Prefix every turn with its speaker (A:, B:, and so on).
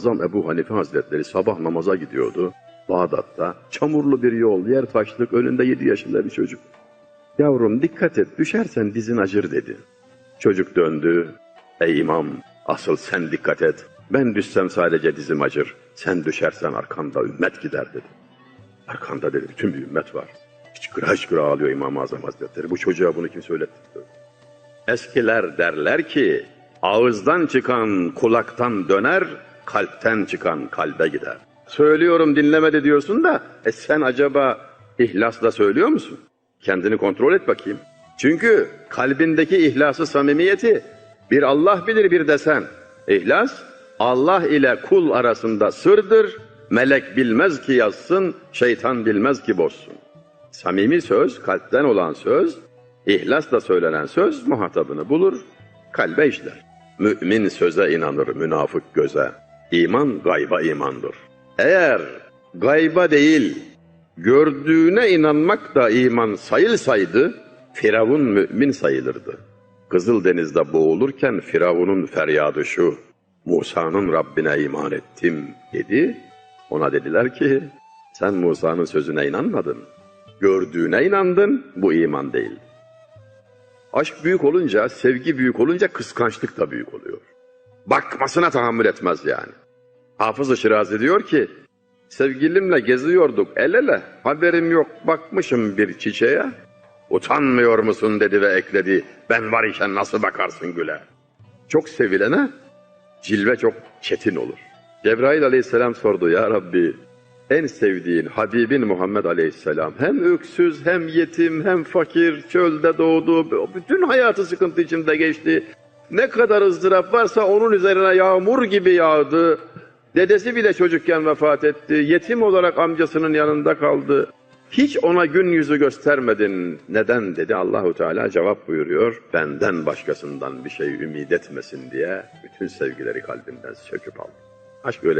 A: Azam Ebu Hanife Hazretleri sabah namaza gidiyordu. Bağdat'ta çamurlu bir yol, yer taşlık, önünde 7 yaşında bir çocuk. Yavrum dikkat et, düşersen dizin acır dedi. Çocuk döndü. Ey imam, asıl sen dikkat et. Ben düşsem sadece dizim acır. Sen düşersen arkanda ümmet gider dedi. Arkanda dedi bütün bir ümmet var. Hıçkıra hıçkıra ağlıyor İmam-ı Azam Hazretleri. Bu çocuğa bunu kim söyletti? Eskiler derler ki ağızdan çıkan kulaktan döner, kalpten çıkan kalbe gider. Söylüyorum dinlemedi diyorsun da e sen acaba ihlasla söylüyor musun? Kendini kontrol et bakayım. Çünkü kalbindeki ihlası samimiyeti bir Allah bilir bir desen. İhlas Allah ile kul arasında sırdır. Melek bilmez ki yazsın, şeytan bilmez ki bozsun. Samimi söz, kalpten olan söz, ihlasla söylenen söz muhatabını bulur, kalbe işler. Mümin söze inanır, münafık göze. İman gayba imandır. Eğer gayba değil, gördüğüne inanmak da iman sayılsaydı, Firavun mümin sayılırdı. Kızıldeniz'de boğulurken Firavun'un feryadı şu, Musa'nın Rabbine iman ettim dedi. Ona dediler ki, sen Musa'nın sözüne inanmadın. Gördüğüne inandın, bu iman değil. Aşk büyük olunca, sevgi büyük olunca kıskançlık da büyük oluyor. Bakmasına tahammül etmez yani. Hafız-ı Şirazi diyor ki, sevgilimle geziyorduk el ele, haberim yok bakmışım bir çiçeğe. Utanmıyor musun dedi ve ekledi, ben var iken nasıl bakarsın güle. Çok sevilene cilve çok çetin olur. Cebrail aleyhisselam sordu, ya Rabbi en sevdiğin Habibin Muhammed Aleyhisselam hem öksüz hem yetim hem fakir çölde doğdu bütün hayatı sıkıntı içinde geçti. Ne kadar ızdırap varsa onun üzerine yağmur gibi yağdı. Dedesi bile çocukken vefat etti. Yetim olarak amcasının yanında kaldı. Hiç ona gün yüzü göstermedin. Neden dedi Allahu Teala cevap buyuruyor. Benden başkasından bir şey ümit etmesin diye bütün sevgileri kalbinden söküp aldı. Aşk öyle